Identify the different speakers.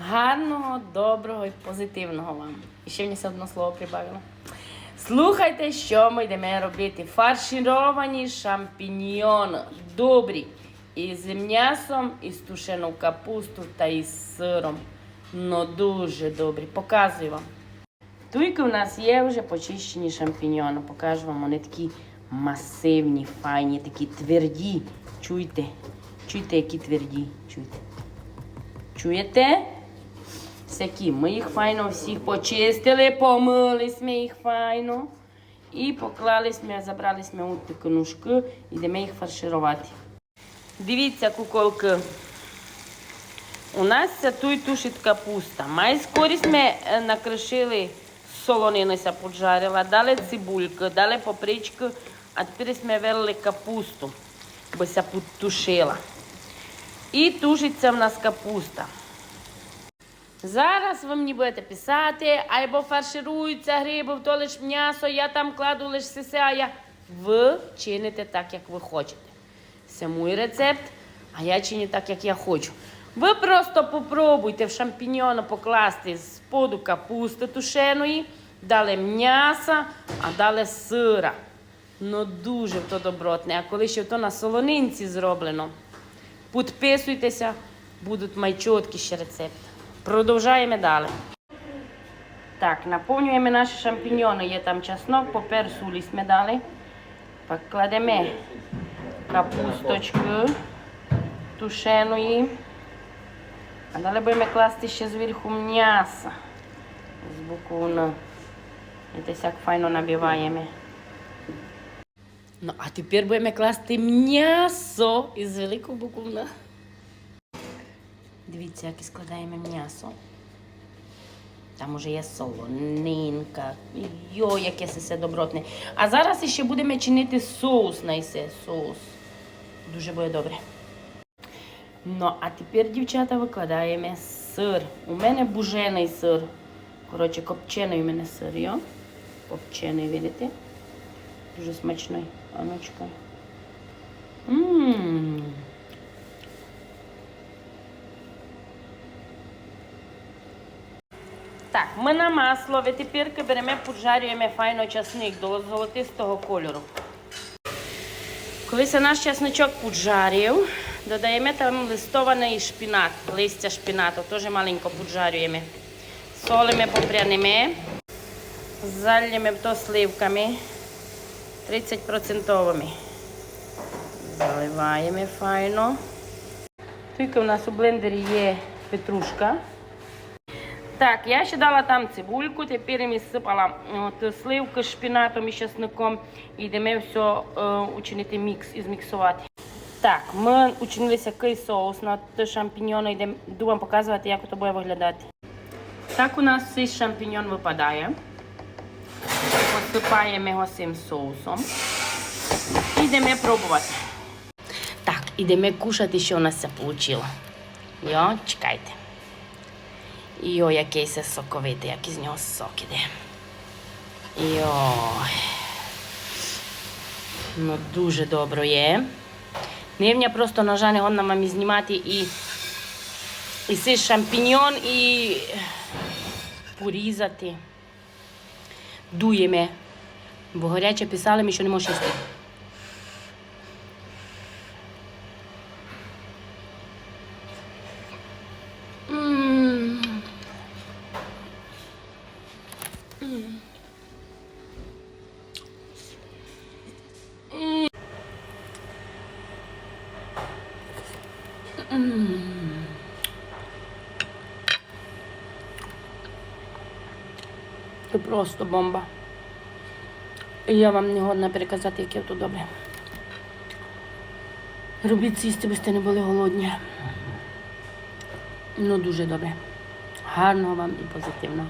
Speaker 1: Гарного, доброго і позитивного вам. І ще мені все одно слово прибавило. Слухайте, що ми йдемо робити. Фаршировані шампіньйони. Добрі. І з м'ясом, і з тушену капусту та із сиром. Ну дуже добрі. Показую вам. Туйки у нас є вже почищені шампіньйони. Покажу вам, вони такі масивні, файні, такі тверді. Чуйте. Чуйте, які тверді. Чуйте. Чуєте? Всякі. Ми їх файно всіх почистили, помили ми їх файно. І поклали ми, забрали ми у такі ножки, йдемо їх фарширувати. Дивіться, куколки. У нас тут тушить капуста. Май скорість ми е, накришили солонинися поджарила, дали цибульку, дали папричку, а тепер ми вилили капусту, бо ся потушила. І тушиться в нас капуста. Зараз ви мені будете писати, або фаршируються гриби, то лиш м'ясо, я там кладу лише сисе, а я. Ви чините так, як ви хочете. Це мій рецепт, а я чиню так, як я хочу. Ви просто попробуйте в шампіньйони покласти з поду капусти тушеної, дали м'яса, а дали сира. Ну дуже то добротне. А коли ще то на солонинці зроблено, підписуйтеся, будуть майчоткі ще рецепти. Продовжаємо далі. Так, наповнюємо наші шампіньйони. Є там чеснок, попер, сулі ми дали. Покладемо капусточку тушеної. А далі будемо класти ще зверху м'ясо. З боку воно. І десь як файно набиваємо. Ну, а тепер будемо класти м'ясо із великого буковна. Дивіться, як і складаємо м'ясо. Там уже є солонинка. Йо, яке це все добротне. А зараз ще будемо чинити соус на ісе. Соус. Дуже буде добре. Ну, а тепер, дівчата, викладаємо сир. У мене бужений сир. Коротше, копчений у мене сир, йо. Копчений, видите? Дуже смачний. Аночка. Так, ми на масло, тепер беремо, поджарюємо файно часник до золотистого кольору. Коли наш чесничок поджарів, додаємо там листований шпінат, листя шпінату, теж маленько поджарюємо. Солимо, попрянемо, залємо то сливками 30%. Заливаємо файно. Тільки у нас у блендері є петрушка. Так, я ще дала там цибульку, тепер я сипала от, сливки з шпінатом і чесником. І йдемо все е, учинити мікс і зміксувати. Так, ми учинилися який соус на ті шампіньйони. Йдемо показувати, як це буде виглядати. Так у нас цей шампіньйон випадає. Посипаємо його цим соусом. І йдемо пробувати. Так, йдемо кушати, що у нас це вийшло. Йо, чекайте. Йо, який це соковитий, як із нього сок іде. Йой. Ну, дуже добре є. Нирня просто ножа не годна мамі знімати і, і цей шампіньйон і порізати. Дуємо. Бо гаряче писали, ми що не можеш їсти. Це просто бомба. І я вам не годна переказати, яке тут добре. Робіть сісти, бо не були голодні. Ну, дуже добре. Гарного вам і позитивного.